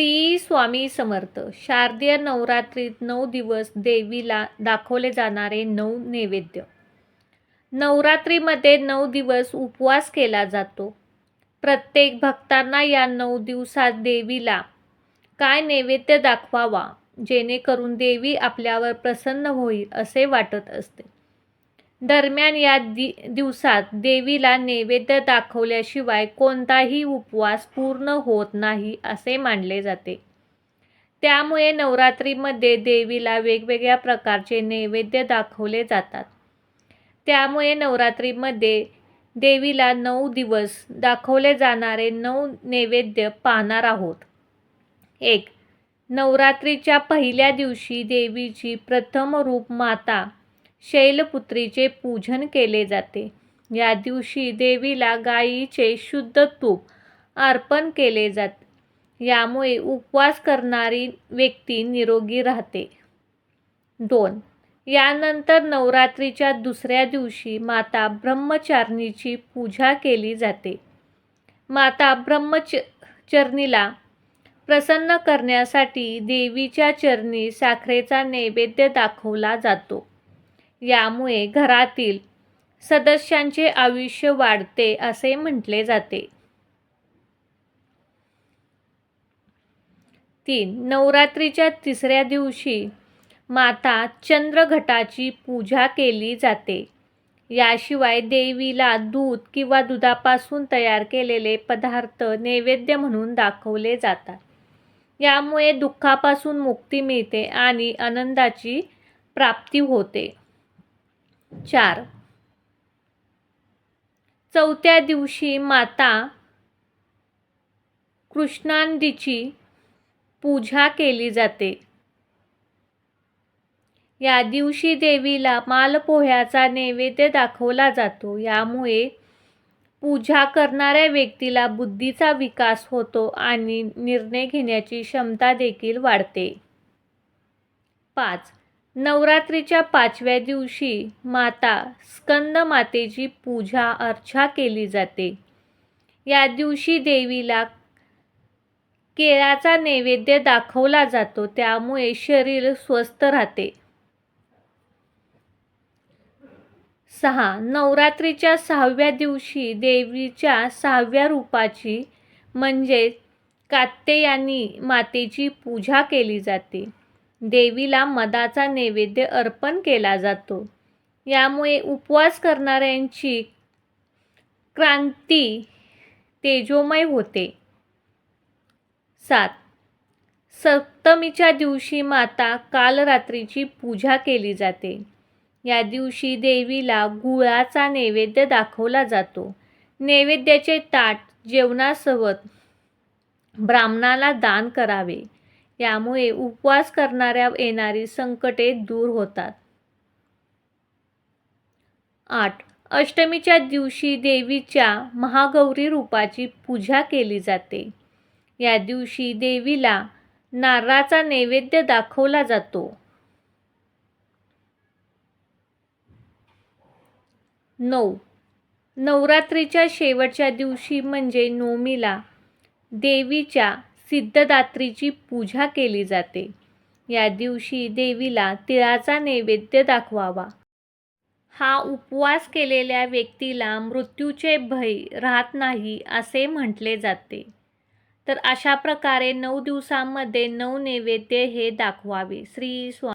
श्री स्वामी समर्थ. शारदीय नवरात्रीत नऊ दिवस देवीला दाखवले जाणारे नऊ नैवेद्य. नवरात्रीमध्ये नऊ दिवस उपवास केला जातो. प्रत्येक भक्तांना या नऊ दिवसात देवीला काय नैवेद्य दाखवावा जेणेकरून देवी आपल्यावर प्रसन्न होईल असे वाटत असते. दरम्यान या दि दिवसात देवीला नैवेद्य दाखवल्याशिवाय कोणताही उपवास पूर्ण होत नाही असे मानले जाते. त्यामुळे नवरात्रीमध्ये देवीला वेगवेगळ्या प्रकारचे नैवेद्य दाखवले जातात. त्यामुळे नवरात्रीमध्ये देवीला नऊ दिवस दाखवले जाणारे नऊ नैवेद्य पाहणार आहोत. एक नवरात्रीच्या पहिल्या दिवशी देवीची प्रथम रूप माता शैलपुत्रीचे पूजन केले जाते. या दिवशी देवीला गायीचे शुद्ध तूप अर्पण केले जाते. यामुळे उपवास करणारी व्यक्ती निरोगी राहते. दोन यानंतर नवरात्रीच्या दुसऱ्या दिवशी माता ब्रह्मचारिणीची पूजा केली जाते. माता ब्रह्मच चरणीला प्रसन्न करण्यासाठी देवीच्या चरणी साखरेचा नैवेद्य दाखवला जातो. यामुळे घरातील सदस्यांचे आयुष्य वाढते असे म्हटले जाते. तीन नवरात्रीच्या तिसऱ्या दिवशी माता चंद्रघटाची पूजा केली जाते. याशिवाय देवीला दूध किंवा दुधापासून तयार केलेले पदार्थ नैवेद्य म्हणून दाखवले जातात. यामुळे दुःखापासून मुक्ती मिळते आणि आनंदाची प्राप्ती होते. चार. चौथ्या दिवशी माता कृष्णांदीची पूजा केली जाते. या दिवशी देवीला मालपोह्याचा नैवेद्य दाखवला जातो. यामुळे पूजा करणाऱ्या व्यक्तीला बुद्धीचा विकास होतो आणि निर्णय घेण्याची क्षमता देखील वाढते. पाच. नवरात्रीच्या पाचव्या दिवशी माता स्कंद मातेची पूजा अर्चा केली जाते. या दिवशी देवीला केळाचा नैवेद्य दाखवला जातो त्यामुळे शरीर स्वस्थ राहते. सहा नवरात्रीच्या सहाव्या दिवशी देवीच्या सहाव्या रूपाची म्हणजे कात्यायनी मातेची पूजा केली जाते. देवीला मदाचा नैवेद्य अर्पण केला जातो. यामुळे उपवास करणाऱ्यांची क्रांती तेजोमय होते. सात. सप्तमीच्या दिवशी माता कालरात्रीची पूजा केली जाते. या दिवशी देवीला गुळाचा नैवेद्य दाखवला जातो. नैवेद्याचे ताट जेवणासोबत ब्राह्मणाला दान करावे. यामुळे उपवास करणाऱ्या येणारी संकटे दूर होतात. आठ. अष्टमीच्या दिवशी देवीच्या महागौरी रूपाची पूजा केली जाते. या दिवशी देवीला नारळाचा नैवेद्य दाखवला जातो. नऊ. नवरात्रीच्या शेवटच्या दिवशी म्हणजे नवमीला देवीच्या सिद्धदात्रीची पूजा केली जाते. या दिवशी देवीला तिळाचा नैवेद्य दाखवावा. हा उपवास केलेल्या व्यक्तीला मृत्यूचे भय राहत नाही असे म्हटले जाते. तर अशा प्रकारे नऊ दिवसांमध्ये नऊ नैवेद्य हे दाखवावे. श्री स्वा